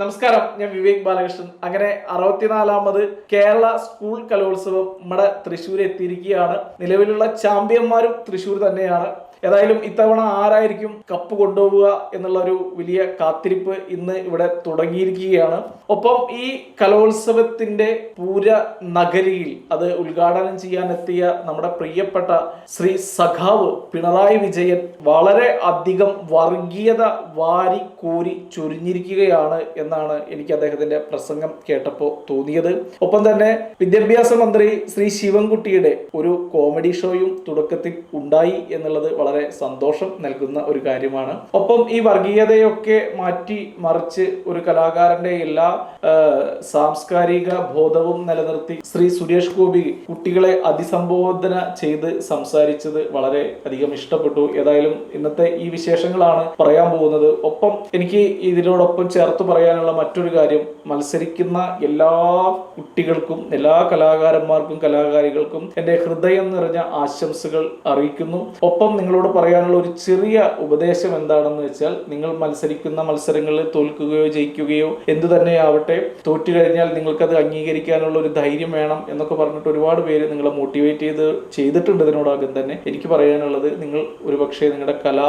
നമസ്കാരം ഞാൻ വിവേക് ബാലകൃഷ്ണൻ. അങ്ങനെ അറുപത്തിനാലാമത് കേരള സ്കൂൾ കലോത്സവം നമ്മുടെ തൃശ്ശൂർ എത്തിയിരിക്കുകയാണ് നിലവിലുള്ള ചാമ്പ്യന്മാരും തൃശ്ശൂർ തന്നെയാണ്. ഏതായാലും ഇത്തവണ ആരായിരിക്കും കപ്പ് കൊണ്ടുപോവുക എന്നുള്ള ഒരു വലിയ കാത്തിരിപ്പ് ഇന്ന് ഇവിടെ തുടങ്ങിയിരിക്കുകയാണ്. ഒപ്പം ഈ കലോത്സവത്തിന്റെ പൂര നഗരിയിൽ അത് ഉദ്ഘാടനം ചെയ്യാനെത്തിയ നമ്മുടെ പ്രിയപ്പെട്ട ശ്രീ സഖാവ് പിണറായി വിജയൻ വളരെ അധികം വർഗീയത വാരി കോരി ചൊരിഞ്ഞിരിക്കുകയാണ് എന്നാണ് എനിക്ക് അദ്ദേഹത്തിന്റെ പ്രസംഗം കേട്ടപ്പോൾ തോന്നിയത്. ഒപ്പം തന്നെ വിദ്യാഭ്യാസ മന്ത്രി ശ്രീ ശിവൻകുട്ടിയുടെ ഒരു കോമഡി ഷോയും തുടക്കത്തിൽ ഉണ്ടായി എന്നുള്ളത് വളരെ സന്തോഷം നൽകുന്ന ഒരു കാര്യമാണ്. ഒപ്പം ഈ വർഗീയതയൊക്കെ മാറ്റി മറിച്ച് ഒരു കലാകാരന്റെ എല്ലാ സാംസ്കാരിക ബോധവും നിലനിർത്തി ശ്രീ സുരേഷ് ഗോപി കുട്ടികളെ അതിസംബോധന ചെയ്ത് സംസാരിച്ചത് വളരെ അധികം ഇഷ്ടപ്പെട്ടു. ഏതായാലും ഇന്നത്തെ ഈ വിശേഷങ്ങളാണ് പറയാൻ പോകുന്നത്. ഒപ്പം എനിക്ക് ഇതിനോടൊപ്പം ചേർത്ത് പറയാനുള്ള മറ്റൊരു കാര്യം മത്സരിക്കുന്ന എല്ലാ കുട്ടികൾക്കും എല്ലാ കലാകാരന്മാർക്കും കലാകാരികൾക്കും എന്റെ ഹൃദയം നിറഞ്ഞ ആശംസകൾ അറിയിക്കുന്നു. ഒപ്പം നിങ്ങളോട് പറയാനുള്ള ഒരു ചെറിയ ഉപദേശം എന്താണെന്ന് വെച്ചാൽ നിങ്ങൾ മത്സരിക്കുന്ന മത്സരങ്ങളിൽ തോൽക്കുകയോ ജയിക്കുകയോ എന്തു തന്നെയാവട്ടെ തോറ്റു കഴിഞ്ഞാൽ നിങ്ങൾക്കത് അംഗീകരിക്കാനുള്ള ഒരു ധൈര്യം വേണം എന്നൊക്കെ പറഞ്ഞിട്ട് ഒരുപാട് പേര് നിങ്ങളെ മോട്ടിവേറ്റ് ചെയ്ത് ചെയ്തിട്ടുണ്ട് ഇതിനോടകം തന്നെ. എനിക്ക് പറയാനുള്ളത് നിങ്ങൾ ഒരുപക്ഷെ നിങ്ങളുടെ കല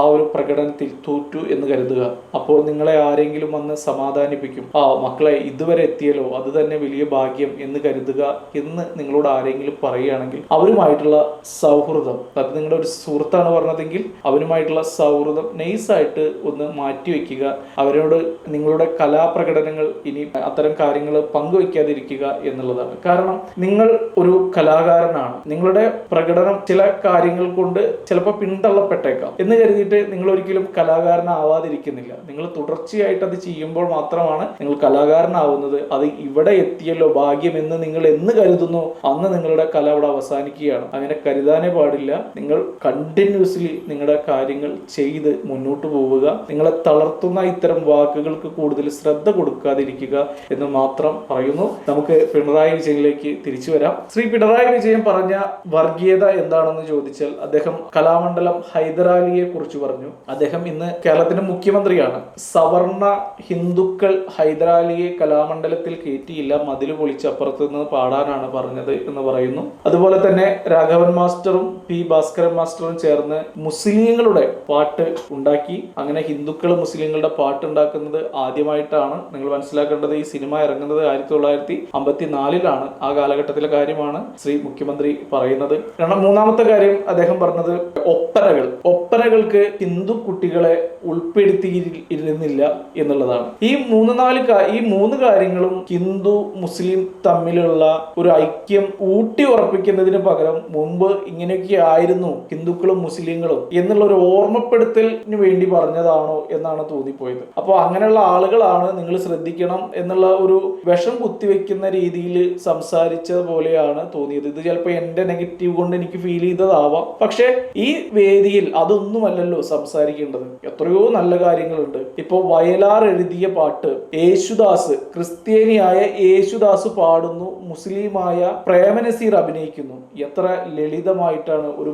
ആ ഒരു പ്രകടനത്തിൽ തോറ്റു എന്ന് കരുതുക. അപ്പോൾ നിങ്ങളെ ആരെങ്കിലും വന്ന് സമാധാനിപ്പിക്കും. ആ മക്കളെ ഇതുവരെ എത്തിയല്ലോ അത് തന്നെ വലിയ ഭാഗ്യം എന്ന് കരുതുക എന്ന് നിങ്ങളോട് ആരെങ്കിലും പറയുകയാണെങ്കിൽ അവരുമായിട്ടുള്ള സൗഹൃദം അത് നിങ്ങളുടെ ഒരു സുഹൃത്താണ് പറഞ്ഞതെങ്കിൽ അവരുമായിട്ടുള്ള സൗഹൃദം നൈസായിട്ട് ഒന്ന് മാറ്റിവെക്കുക അവരോട് നിങ്ങളുടെ കലാപ്രകടനങ്ങൾ ഇനി അത്തരം കാര്യങ്ങൾ പങ്കുവെക്കാതിരിക്കുക എന്നുള്ളതാണ്. കാരണം നിങ്ങൾ ഒരു കലാകാരനാണ്. നിങ്ങളുടെ പ്രകടനം ചില കാര്യങ്ങൾ കൊണ്ട് ചിലപ്പോൾ പിന്തള്ളപ്പെട്ടേക്കാം. എന്ന് കരുതിയിട്ട് നിങ്ങൾ ഒരിക്കലും കലാകാരനാവാതിരിക്കുന്നില്ല. നിങ്ങൾ തുടർച്ചയായിട്ട് അത് ചെയ്യുമ്പോൾ മാത്രമാണ് നിങ്ങൾ കലാകാരനാവുന്നത്. അത് ഇവിടെ എത്തിയല്ലോ ഭാഗ്യം എന്ന് നിങ്ങൾ എന്ന് കരുതുന്നു. അന്ന് നിങ്ങളുടെ കല അവിടെ അവസാനിക്കുകയാണ്. അങ്ങനെ കരുതാനേ പാടില്ല. നിങ്ങൾ കണ്ടിന്യൂസ്ലി നിങ്ങളുടെ കാര്യങ്ങൾ ചെയ്ത് മുന്നോട്ട് പോവുക. നിങ്ങളെ തളർത്തുന്ന ഇത്തരം വാക്കുകൾക്ക് കൂടുതൽ ശ്രദ്ധ കൊടുക്കാതിരിക്കുക എന്ന് മാത്രം പറയുന്നു. നമുക്ക് പിണറായി വിജയനിലേക്ക് തിരിച്ചു വരാം. ശ്രീ പിണറായി വിജയൻ പറഞ്ഞ വർഗീയത എന്താണെന്ന് ചോദിച്ചാൽ അദ്ദേഹം കലാമണ്ഡലം ഹൈദരാലിയെ കുറിച്ച് പറഞ്ഞു. അദ്ദേഹം ഇന്ന് കേരളത്തിന്റെ മുഖ്യമന്ത്രിയാണ്. സവർണ ഹിന്ദുക്കൾ ഹൈദരാലിയെ കലാമണ്ഡലത്തിൽ കയറ്റിയില്ല മതിൽ പൊളിച്ച് അപ്പുറത്ത് നിന്ന് പാടാനാണ് പറഞ്ഞത് എന്ന് പറയുന്നു. അതുപോലെ തന്നെ രാഘവൻ മാസ്റ്ററും പി ഭാസ്കരൻ മാസ്റ്ററും ചേർന്ന് മുസ്ലിങ്ങളുടെ പാട്ട് ഉണ്ടാക്കി. അങ്ങനെ ഹിന്ദുക്കൾ മുസ്ലിങ്ങളുടെ പാട്ട് ഉണ്ടാക്കുന്നത് ആദ്യമായിട്ടാണ് നിങ്ങൾ മനസ്സിലാക്കേണ്ടത്. ഈ സിനിമ ഇറങ്ങുന്നത് ആയിരത്തി തൊള്ളായിരത്തി അമ്പത്തി നാലിലാണ് ആ കാലഘട്ടത്തിലെ കാര്യമാണ് ശ്രീ മുഖ്യമന്ത്രി പറയുന്നത്. കാരണം മൂന്നാമത്തെ കാര്യം അദ്ദേഹം പറഞ്ഞത് ഒപ്പനകൾ. ഒപ്പനകൾക്ക് ഹിന്ദു കുട്ടികളെ ഉൾപ്പെടുത്തിയിരുന്നില്ല എന്നുള്ളതാണ്. ഈ മൂന്ന് നാല് ഈ മൂന്ന് കാര്യങ്ങളും ഹിന്ദു മുസ്ലിം തമ്മിലുള്ള ഒരു ഐക്യം ഊട്ടി ഉറപ്പിക്കുന്നതിന് പകരം മുമ്പ് ഇങ്ങനെയൊക്കെ ആയിരുന്നു ഹിന്ദുക്കളും മുസ്ലിങ്ങളും എന്നുള്ള ഒരു ഓർമ്മപ്പെടുത്തലിന് വേണ്ടി പറഞ്ഞതാണോ എന്നാണ് തോന്നിപ്പോയത്. അപ്പോൾ അങ്ങനെയുള്ള ആളുകളാണ് നിങ്ങൾ ശ്രദ്ധിക്കണം എന്നുള്ള ഒരു വിഷം കുത്തിവെക്കുന്ന രീതിയിൽ സംസാരിച്ച പോലെയാണ് തോന്നിയത്. ഇത് ചിലപ്പോൾ എന്റെ നെഗറ്റീവ് കൊണ്ട് എനിക്ക് ഫീൽ ചെയ്തതാവാം. പക്ഷേ ഈ വേദിയിൽ അതൊന്നുമല്ലല്ലോ സംസാരിക്കേണ്ടത്. എത്രയോ നല്ല കാര്യങ്ങളുണ്ട്. ഇപ്പോൾ വയലാർ എഴുതിയ പാട്ട് യേശുദാസ് ക്രിസ്ത്യാനിയായ യേശുദാസ് പാടുന്നു മുസ്ലിമായ പ്രേമനസീർ അഭിനയിക്കുന്നു. എത്ര ലളിതമായിട്ടാണ് ഒരു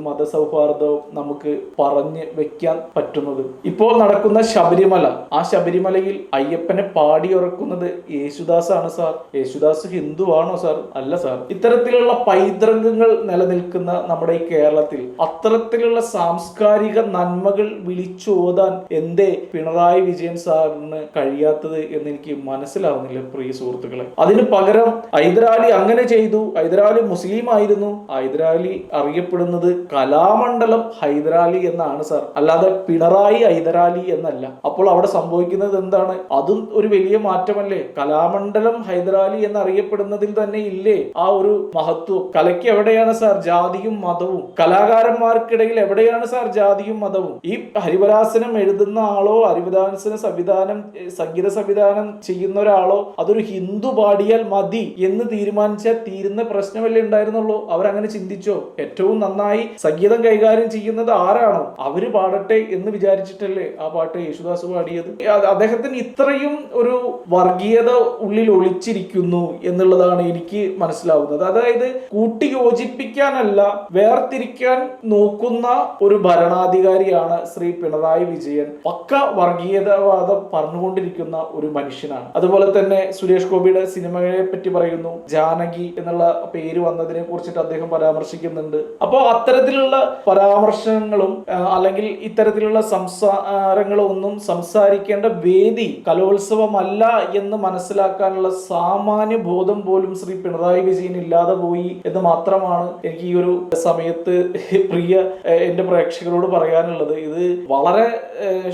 മതസൗഹാർദ്ദവും നമുക്ക് പറഞ്ഞ് വെക്കാൻ പറ്റുന്നത്. ഇപ്പോൾ നടക്കുന്ന ശബരിമല. ആ ശബരിമലയിൽ അയ്യപ്പനെ പാടിയുറക്കുന്നത് യേശുദാസ് ആണ് സാർ. യേശുദാസ് ഹിന്ദുവാണോ സാർ? അല്ല സാർ. ഇത്തരത്തിലുള്ള പൈതൃകങ്ങൾ നിലനിൽക്കുന്ന നമ്മുടെ ഈ കേരളത്തിൽ അത്തരത്തിലുള്ള സാംസ്കാരിക നന്മകൾ വിളിച്ചോതാൻ എന്തേ പിണറായി വിജയൻ സാറിന് കഴിയാത്തത് എന്ന് എനിക്ക് മനസ്സിലാവുന്നില്ല പ്രിയ സുഹൃത്തുക്കളെ. അതിന് പകരം ഹൈദരാലി അങ്ങനെ ചെയ്തു. ഹൈദരാലി മുസ്ലിം ആയിരുന്നു. ഹൈദരാലി അറിയപ്പെടുന്നത് കലാമണ്ഡലം ഹൈദരാലി എന്നാണ് സർ. അല്ലാതെ പിണറായി ഹൈദരാലി എന്നല്ല. അപ്പോൾ അവിടെ സംഭവിക്കുന്നത് എന്താണ്? അതും ഒരു വലിയ മാറ്റമല്ലേ? കലാമണ്ഡലം ഹൈദരാലി എന്നറിയപ്പെടുന്നതിൽ തന്നെ ഇല്ലേ? ആ ഒരു മഹത്വം. കലയ്ക്ക് എവിടെയാണ് സാർ? ജാതിയും മതവും. കലാകാരന്മാർക്കിടയിൽ എവിടെയാണ് സാർ? ജാതിയും മതവും? ഈ ഹരിവരാസനം എഴുതുന്ന ആളോ ഹരിവരാസന സംവിധാനം സംഗീത സംവിധാനം ചെയ്യുന്ന ഒരാളോ അതൊരു ഹിന്ദു പാടിയാൽ മതി എന്ന് തീരുമാനിച്ചാൽ തീരുന്ന പ്രശ്നമല്ലേ ഉണ്ടായിരുന്നുള്ളൂ? അവരങ്ങനെ ചിന്തിച്ചോ? ഏറ്റവും നന്നായി സംഗീതം കൈകാര്യം കൈകാര്യം ചെയ്യുന്നത് ആരാണോ? അവർ പാടട്ടെ എന്ന് വിചാരിച്ചിട്ടല്ലേ ആ പാട്ട് യേശുദാസ് പാടിയത്? അദ്ദേഹത്തിന് ഇത്രയും ഒരു വർഗീയത ഉള്ളിൽ ഒളിച്ചിരിക്കുന്നു എന്നുള്ളതാണ് എനിക്ക് മനസ്സിലാവുന്നത്. അതായത് കൂട്ടി യോജിപ്പിക്കാനല്ല വേർതിരിക്കാൻ നോക്കുന്ന ഒരു ഭരണാധികാരിയാണ് ശ്രീ പിണറായി വിജയൻ. പക്ക വർഗീയതവാദം പറഞ്ഞുകൊണ്ടിരിക്കുന്ന ഒരു മനുഷ്യനാണ്. അതുപോലെ തന്നെ സുരേഷ് ഗോപിയുടെ സിനിമകളെ പറ്റി പറയുന്നു. ജാനകി എന്നുള്ള പേര് വന്നതിനെ കുറിച്ചിട്ട് അദ്ദേഹം പരാമർശിക്കുന്നുണ്ട്. അപ്പോൾ അത്തരത്തിലുള്ള പരാമർശങ്ങളും അല്ലെങ്കിൽ ഇത്തരത്തിലുള്ള സംസാരങ്ങളും ഒന്നും സംസാരിക്കേണ്ട വേദി കലോത്സവമല്ല എന്ന് മനസ്സിലാക്കാനുള്ള സാമാന്യ ബോധം പോലും ശ്രീ പിണറായി വിജയൻ ഇല്ലാതെ പോയി എന്ന് മാത്രമാണ് എനിക്ക് ഈ ഒരു സമയത്ത് പ്രിയ എന്റെ പ്രേക്ഷകരോട് പറയാനുള്ളത്. ഇത് വളരെ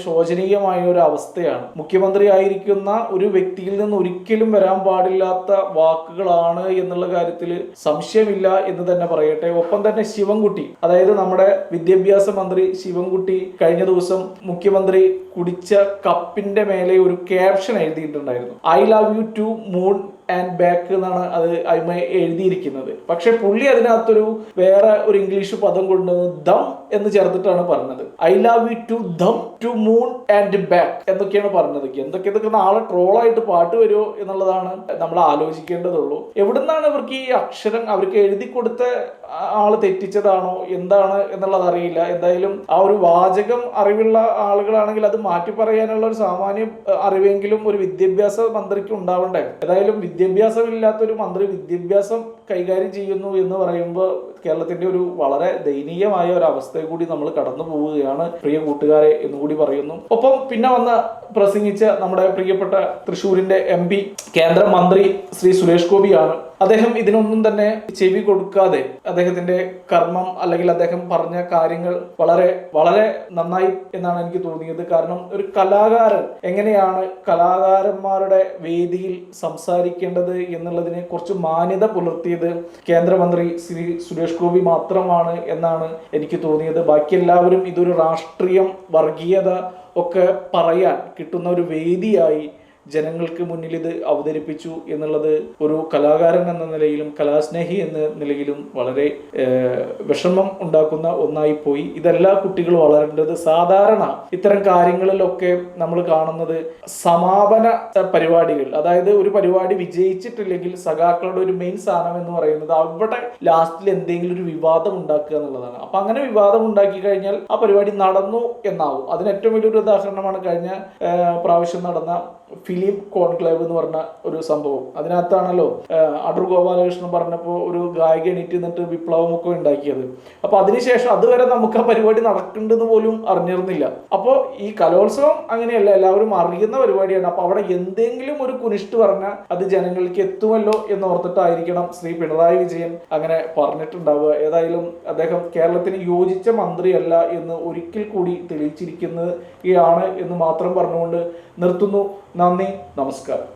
ശോചനീയമായ ഒരു അവസ്ഥയാണ്. മുഖ്യമന്ത്രി ആയിരിക്കുന്ന ഒരു വ്യക്തിയിൽ നിന്ന് ഒരിക്കലും വരാൻ പാടില്ലാത്ത വാക്കുകളാണ് എന്നുള്ള കാര്യത്തിൽ സംശയമില്ല എന്ന് തന്നെ പറയട്ടെ. ഒപ്പം തന്നെ ശിവൻകുട്ടി അതായത് നമ്മുടെ വിദ്യാഭ്യാസ മന്ത്രി ശിവൻകുട്ടി കഴിഞ്ഞ ദിവസം മുഖ്യമന്ത്രി കുടിച്ച കപ്പിന്റെ മേലെ ഒരു caption എഴുതിയിട്ടുണ്ടായിരുന്നു. I love you to moon and back എന്നാണ് അത് അതിമ എഴുതിയിരിക്കുന്നത്. പക്ഷെ പുള്ളി അതിനകത്തൊരു വേറെ ഒരു ഇംഗ്ലീഷ് പദം കൊണ്ടുവന്ന് ദം എന്ന് ചേർത്തിട്ടാണ് പറഞ്ഞത്. ഐ ലവ് യു ടു ദം ടു മൂൺ ആൻഡ് ബാക്ക് എന്നൊക്കെയാണ് പറഞ്ഞത്. എന്തൊക്കെ ഇതൊക്കെ നാളെ ട്രോളായിട്ട് പാട്ട് വരുമോ എന്നുള്ളതാണ് നമ്മൾ ആലോചിക്കേണ്ടതുള്ളൂ. എവിടുന്നാണ് ഇവർക്ക് ഈ അക്ഷരം അവർക്ക് എഴുതി കൊടുത്ത ആൾ തെറ്റിച്ചതാണോ എന്താണ് എന്നുള്ളത് അറിയില്ല. എന്തായാലും ആ ഒരു വാചകം അറിവുള്ള ആളുകളാണെങ്കിൽ അത് മാറ്റി പറയാനുള്ള ഒരു സാമാന്യ അറിവെങ്കിലും ഒരു വിദ്യാഭ്യാസ മന്ത്രിക്ക് ഉണ്ടാവണ്ടേ? ഏതായാലും വിദ്യാഭ്യാസം ഇല്ലാത്ത ഒരു മന്ത്രി വിദ്യാഭ്യാസം കൈകാര്യം ചെയ്യുന്നു എന്ന് പറയുമ്പോൾ കേരളത്തിന്റെ ഒരു വളരെ ദയനീയമായ ഒരു അവസ്ഥയെ കൂടി നമ്മൾ കടന്നു പോവുകയാണ് പ്രിയ കൂട്ടുകാരെ എന്ന് കൂടി പറയുന്നു. ഒപ്പം പിന്നെ വന്ന് പ്രസംഗിച്ച നമ്മുടെ പ്രിയപ്പെട്ട തൃശൂരിന്റെ എം പി കേന്ദ്രമന്ത്രി ശ്രീ സുരേഷ് ഗോപിയാണ്. അദ്ദേഹം ഇതിനൊന്നും തന്നെ ചെവി കൊടുക്കാതെ അദ്ദേഹത്തിന്റെ കർമ്മം അല്ലെങ്കിൽ അദ്ദേഹം പറഞ്ഞ കാര്യങ്ങൾ വളരെ വളരെ നന്നായി എന്നാണ് എനിക്ക് തോന്നിയത്. കാരണം ഒരു കലാകാരൻ എങ്ങനെയാണ് കലാകാരന്മാരുടെ വേദിയിൽ സംസാരിക്കേണ്ടത് എന്നുള്ളതിനെ കുറച്ച് മാന്യത പുലർത്തിയത് കേന്ദ്രമന്ത്രി ശ്രീ സുരേഷ് ഗോപി മാത്രമാണ് എന്നാണ് എനിക്ക് തോന്നിയത്. ബാക്കി എല്ലാവരും ഇതൊരു രാഷ്ട്രീയം വർഗീയത ഒക്കെ പറയാൻ കിട്ടുന്ന ഒരു വേദിയായി ജനങ്ങൾക്ക് മുന്നിൽ ഇത് അവതരിപ്പിച്ചു എന്നുള്ളത് ഒരു കലാകാരൻ എന്ന നിലയിലും കലാസ്നേഹി എന്ന നിലയിലും വളരെ വിഷമം ഉണ്ടാക്കുന്ന ഒന്നായി പോയി. ഇതെല്ലാ കുട്ടികളും വളരേണ്ടത് സാധാരണ ഇത്തരം കാര്യങ്ങളിലൊക്കെ നമ്മൾ കാണുന്നത് സമാപന പരിപാടികൾ. അതായത് ഒരു പരിപാടി വിജയിച്ചിട്ടില്ലെങ്കിൽ സഖാക്കളുടെ ഒരു മെയിൻ സാധനം എന്ന് പറയുന്നത് അവിടെ ലാസ്റ്റിൽ എന്തെങ്കിലും ഒരു വിവാദം ഉണ്ടാക്കുക എന്നുള്ളതാണ്. അപ്പൊ അങ്ങനെ വിവാദം ഉണ്ടാക്കി കഴിഞ്ഞാൽ ആ പരിപാടി നടന്നു എന്നാവും. അതിന് ഏറ്റവും വലിയൊരു ഉദാഹരണമാണ് കഴിഞ്ഞ പ്രാവശ്യം നടന്ന ഫിലിം കോൺക്ലേവ് എന്ന് പറഞ്ഞ ഒരു സംഭവം. അതിനകത്താണല്ലോ അടൂർ ഗോപാലകൃഷ്ണൻ പറഞ്ഞപ്പോൾ ഒരു ഗായിക എണീറ്റ് നിന്നിട്ട് വിപ്ലവമൊക്കെ ഉണ്ടാക്കിയത്. അപ്പൊ അതിനുശേഷം അതുവരെ നമുക്ക് ആ പരിപാടി നടക്കുന്നുണ്ടെന്ന് പോലും അറിഞ്ഞിരുന്നില്ല. അപ്പോൾ ഈ കലോത്സവം അങ്ങനെയല്ല എല്ലാവരും അറിയുന്ന പരിപാടിയാണ്. അപ്പോൾ അവിടെ എന്തെങ്കിലും ഒരു കുനിഷ്ട് പറഞ്ഞാൽ അത് ജനങ്ങൾക്ക് എത്തുമല്ലോ എന്ന് ഓർത്തിട്ടായിരിക്കണം ശ്രീ പിണറായി വിജയൻ അങ്ങനെ പറഞ്ഞിട്ടുണ്ടാവുക. ഏതായാലും അദ്ദേഹം കേരളത്തിന് യോജിച്ച മന്ത്രിയല്ല എന്ന് ഒരിക്കൽ കൂടി തെളിയിച്ചിരിക്കുന്നത് ആണ് എന്ന് മാത്രം പറഞ്ഞുകൊണ്ട് നിർത്തുന്നു. നന്ദി നമസ്കാരം.